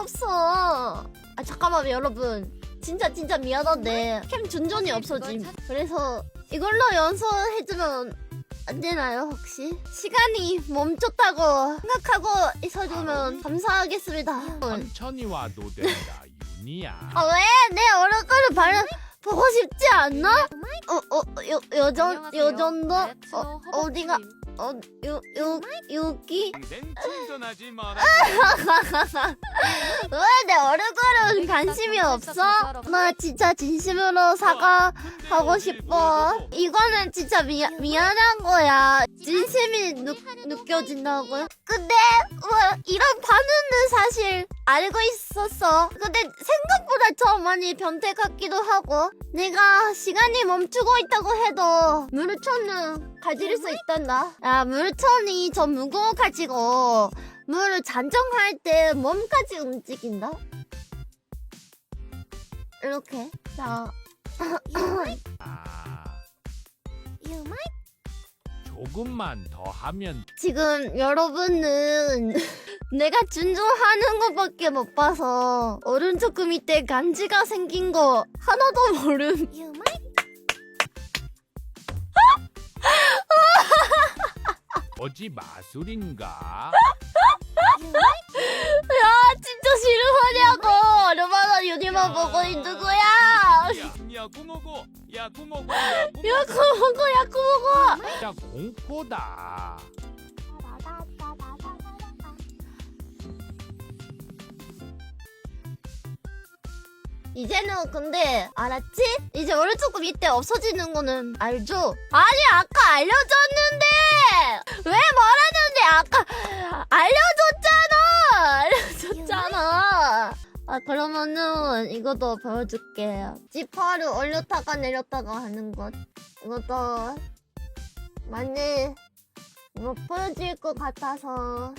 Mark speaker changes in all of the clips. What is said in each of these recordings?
Speaker 1: 없어. 아 잠깐만 여러분. 진짜 진짜 미안한데 캠 준전이 없어짐. 그래서 이걸로 연습해주면 안 되나요 혹시? 시간이 멈췄다고 생각하고 있어주면 감사하겠습니다.
Speaker 2: 천천히 와도 된다 윤이야
Speaker 1: 아 왜? 내 얼굴을 바로 보고 싶지 않나? 어, 어, 요, 요전, 요전도? 어, 어디가? 어, 요, 요, 여기?
Speaker 2: 된 충전하지 마라
Speaker 1: 왜 내 얼굴은 관심이 없어? 나 진짜 진심으로 사과하고 싶어. 이거는 진짜 미, 미안한 거야. 진심이 느, 느껴진다고요? 근데, 왜, 이런 반응은 사실 알고 있었어. 근데 생각보다 더 많이 변태 같기도 하고. 내가 시간이 멈추고 있다고 해도, 물천은 가질 수 있단다. 야, 물천이 좀 무거워가지고, 물을 잔정할 때 몸까지 움직인다. 이렇게. 자,
Speaker 2: 아, 조금만 더 하면
Speaker 1: 지금 여러분은 내가 준조하는 것밖에 못 봐서 오른쪽 그 밑에 간지가 생긴 거 하나도 모름.
Speaker 2: 어지 마술인가
Speaker 1: 야, 진짜 싫어하냐고. 얼마나 유니만 보고 있는 거야.
Speaker 2: 야 구멍고 야 구멍고 야 구멍고
Speaker 1: 야구 먹어, 야구 먹어.
Speaker 2: 야 공포다
Speaker 1: 이제는 근데 알았지? 이제 오른쪽 그 밑에 없어지는 거는 알죠? 아니 아까 알려줬는데 왜 말하는데 아까 아아 그러면은 이것도 보여줄게 지퍼를 올렸다가 내렸다가 하는 것 이것도 많이 못 보여줄 것 같아서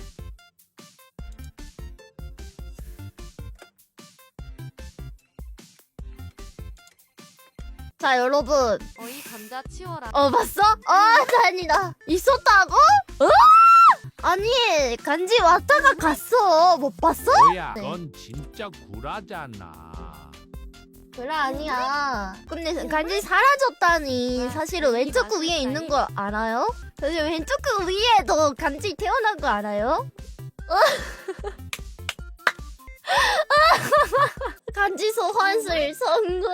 Speaker 1: 자 여러분
Speaker 3: 어이 감자 치워라.
Speaker 1: 어 봤어? 아 다행이다 있었다고? 어? 아니 간지 왔다가 갔어 못 봤어?
Speaker 2: 뭐야
Speaker 1: 네.
Speaker 2: 넌 진짜 구라잖아
Speaker 1: 그래 아니야 근데 간지 사라졌다니 사실은 왼쪽 그 위에 있는 거 알아요? 사실 왼쪽 그 위에도 간지 태어난 거 알아요? 어? 간지 소환술 성공